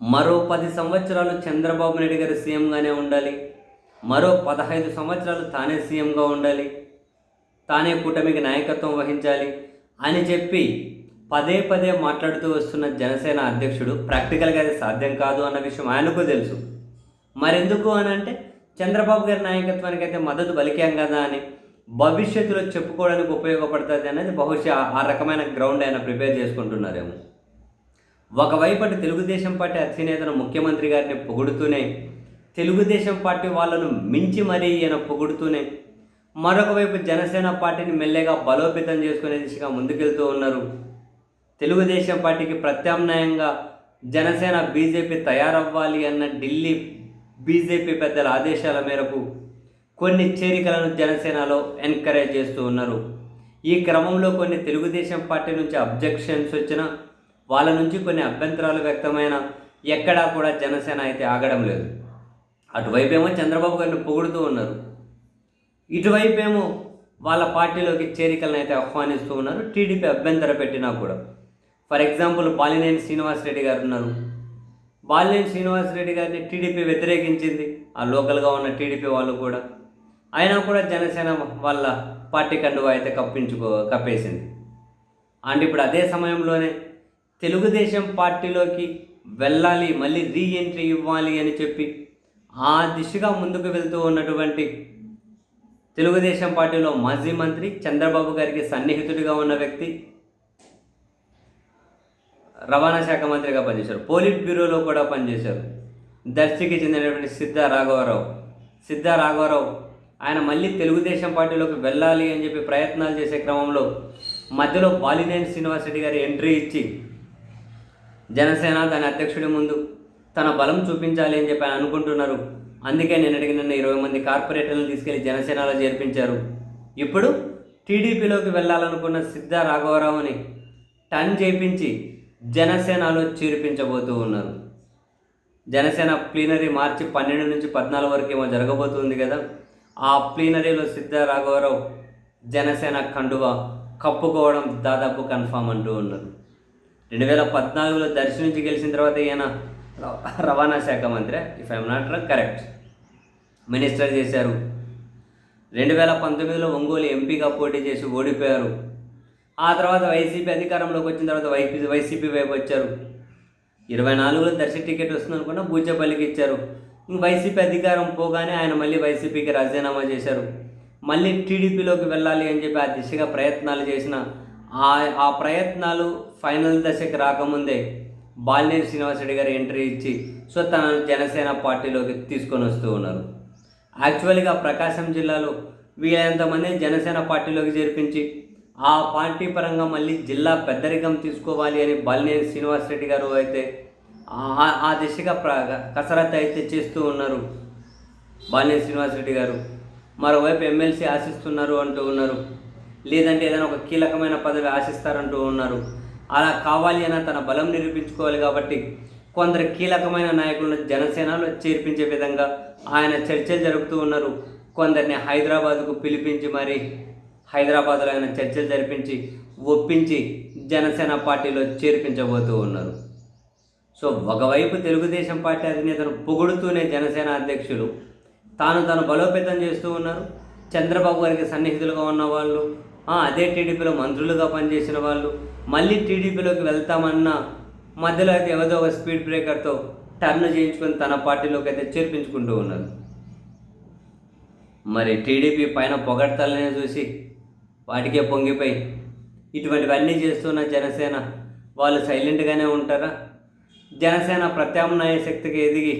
మరో పది సంవత్సరాలు చంద్రబాబు నాయుడు గారు సీఎంగానే ఉండాలి. మరో పదహైదు సంవత్సరాలు తానే సీఎంగా ఉండాలి. తానే కూటమికి నాయకత్వం వహించాలి అని చెప్పి పదే పదే మాట్లాడుతూ వస్తున్న జనసేన అధ్యక్షుడు ప్రాక్టికల్గా అది సాధ్యం కాదు అన్న విషయం ఆయనకు తెలుసు. మరెందుకు అని అంటే చంద్రబాబు గారి నాయకత్వానికి అయితే మద్దతు పలికాం కదా అని భవిష్యత్తులో చెప్పుకోవడానికి ఉపయోగపడుతుంది అనేది బహుశా ఆ రకమైన గ్రౌండ్ ఆయన ప్రిపేర్ చేసుకుంటున్నారేమో. ఒకవైపు తెలుగుదేశం పార్టీ అధినేతను ముఖ్యమంత్రి గారిని పొగుడుతూనే తెలుగుదేశం పార్టీ వాళ్ళను మించి మరీ ఈయన పొగుడుతూనే మరొకవైపు జనసేన పార్టీని మెల్లగా బలోపేతం చేసుకునే దిశగా ముందుకెళ్తూ ఉన్నారు. తెలుగుదేశం పార్టీకి ప్రత్యామ్నాయంగా జనసేన బీజేపీ తయారవ్వాలి అన్న ఢిల్లీ బీజేపీ పెద్దల ఆదేశాల మేరకు కొన్ని చేరికలను జనసేనలో ఎంకరేజ్ చేస్తూ ఉన్నారు. ఈ క్రమంలో కొన్ని తెలుగుదేశం పార్టీ నుంచి అబ్జెక్షన్స్ వచ్చిన వాళ్ళ నుంచి కొన్ని అభ్యంతరాలు వ్యక్తమైన ఎక్కడా కూడా జనసేన అయితే ఆగడం లేదు. అటువైపేమో చంద్రబాబు గారిని పొగుడుతూ ఉన్నారు. ఇటువైపేమో వాళ్ళ పార్టీలోకి చేరికలను అయితే ఆహ్వానిస్తూ ఉన్నారు. టీడీపీ అభ్యంతర పెట్టినా కూడా. ఫర్ ఎగ్జాంపుల్ బాలినేని శ్రీనివాసరెడ్డి గారు ఉన్నారు. బాలినేని శ్రీనివాసరెడ్డి గారిని టీడీపీ వ్యతిరేకించింది. ఆ లోకల్గా ఉన్న టీడీపీ వాళ్ళు కూడా. అయినా కూడా జనసేన వాళ్ళ పార్టీ కండువా అయితే కప్పించుకో కప్పేసింది. అండ్ ఇప్పుడు అదే సమయంలోనే తెలుగుదేశం పార్టీలోకి వెళ్ళాలి మళ్ళీ రీ ఎంట్రీ ఇవ్వాలి అని చెప్పి ఆ దిశగా ముందుకు వెళ్తూ ఉన్నటువంటి తెలుగుదేశం పార్టీలో మాజీ మంత్రి చంద్రబాబు గారికి సన్నిహితుడిగా ఉన్న వ్యక్తి రవాణా శాఖ మంత్రిగా పనిచేశారు. పోలిట్ బ్యూరోలో కూడా పనిచేశారు. దర్శికి చెందినటువంటి సిద్ధా రాఘవరావు. సిద్ధ రాఘవరావు ఆయన మళ్ళీ తెలుగుదేశం పార్టీలోకి వెళ్ళాలి అని చెప్పి ప్రయత్నాలు చేసే క్రమంలో మధ్యలో బాలినేని శ్రీనివాసరెడ్డి గారి ఎంట్రీ ఇచ్చి జనసేన దాని అధ్యక్షుడి ముందు తన బలం చూపించాలి అని చెప్పి అనుకుంటున్నారు. అందుకే నేను అడిగిన ఇరవై మంది కార్పొరేటర్లను తీసుకెళ్ళి జనసేనలో చేర్పించారు. ఇప్పుడు టీడీపీలోకి వెళ్ళాలనుకున్న సిద్ధ రాఘవరావుని టన్ చేయించి జనసేనలో చేర్పించబోతూ ఉన్నారు. జనసేన ప్లీనరీ మార్చి పన్నెండు నుంచి పద్నాలుగు వరకు ఏమో జరగబోతుంది కదా. ఆ ప్లీనరీలో సిద్ధ రాఘవరావు జనసేన కండువా కప్పుకోవడం దాదాపు కన్ఫామ్ అంటూ ఉన్నారు. రెండు వేల పద్నాలుగులో దర్శి నుంచి గెలిచిన తర్వాత ఈయన రవాణా శాఖ మంత్రి if I'm not wrong correct minister చేశారు. రెండు వేల పంతొమ్మిదిలో ఒంగోలు ఎంపీగా పోటీ చేసి ఓడిపోయారు. ఆ తర్వాత వైసీపీ అధికారంలోకి వచ్చిన తర్వాత వైపీ వైసీపీ వైపు వచ్చారు. ఇరవై నాలుగులో దర్శి టికెట్ వస్తుంది అనుకున్నా బూచేపల్లికి ఇచ్చారు వైసీపీ అధికారం పోగానే ఆయన మళ్ళీ వైసీపీకి రాజీనామా చేశారు. మళ్ళీ టీడీపీలోకి వెళ్ళాలి అని చెప్పి ఆ దిశగా ప్రయత్నాలు చేసిన ఆ ఆ ప్రయత్నాలు ఫైనల్ దశకి రాకముందే బాలినేని శ్రీనివాసరెడ్డి గారు ఎంట్రీ ఇచ్చి సో తనను జనసేన పార్టీలోకి తీసుకొని వస్తూ ఉన్నారు. యాక్చువల్గా ప్రకాశం జిల్లాలో వీళ్ళంతమంది జనసేన పార్టీలోకి చేర్పించి ఆ పార్టీ పరంగా మళ్ళీ జిల్లా పెద్దరికం తీసుకోవాలి అని బాలినేని శ్రీనివాసరెడ్డి గారు అయితే ఆ- ఆ దిశగా ప్ర కసరత్తు అయితే చేస్తూ ఉన్నారు బాలినేని శ్రీనివాసరెడ్డి గారు. మరోవైపు ఎమ్మెల్సీ ఆశిస్తున్నారు అంటూ ఉన్నారు. లేదంటే ఏదైనా ఒక కీలకమైన పదవి ఆశిస్తారంటూ ఉన్నారు. అలా కావాలి అన్న తన బలం నిరూపించుకోవాలి కాబట్టి కొందరు కీలకమైన నాయకులను జనసేనలో చేర్పించే విధంగా ఆయన చర్చలు జరుపుతూ ఉన్నారు. కొందరిని హైదరాబాద్కు పిలిపించి మరి హైదరాబాద్లో ఆయన చర్చలు జరిపించి ఒప్పించి జనసేన పార్టీలో చేర్పించబోతూ ఉన్నారు. సో ఒకవైపు తెలుగుదేశం పార్టీ అధినేతను పొగుడుతూనే జనసేన అధ్యక్షులు తాను తను బలోపేతం చేస్తూ ఉన్నారు. చంద్రబాబు గారికి సన్నిహితులుగా ఉన్న వాళ్ళు అదే టీడీపీలో మంత్రులుగా పనిచేసిన వాళ్ళు. మళ్ళీ టీడీపీలోకి వెళ్తామన్న మధ్యలో అయితే ఏదో ఒక స్పీడ్ బ్రేకర్తో టర్న్ చేయించుకొని తన పార్టీలోకి అయితే చేర్పించుకుంటూ ఉన్నారు. మరి టీడీపీ పైన పొగడ్తలనే చూసి వాటికే పొంగిపోయి ఇటువంటివన్నీ చేస్తున్న జనసేన వాళ్ళు సైలెంట్గానే ఉంటారా? జనసేన ప్రత్యామ్నాయ శక్తికి ఎదిగి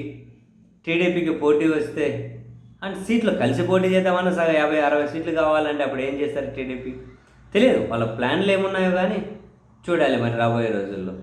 టీడీపీకి పోటీ వస్తే అంటే సీట్లు కలిసి పోటీ చేద్దామన్నా సగం యాభై అరవై సీట్లు కావాలంటే అప్పుడు ఏం చేస్తారు టీడీపీ? తెలియదు. వాళ్ళ ప్లాన్లు ఏమున్నాయో కానీ చూడాలి మరి రాబోయే రోజుల్లో.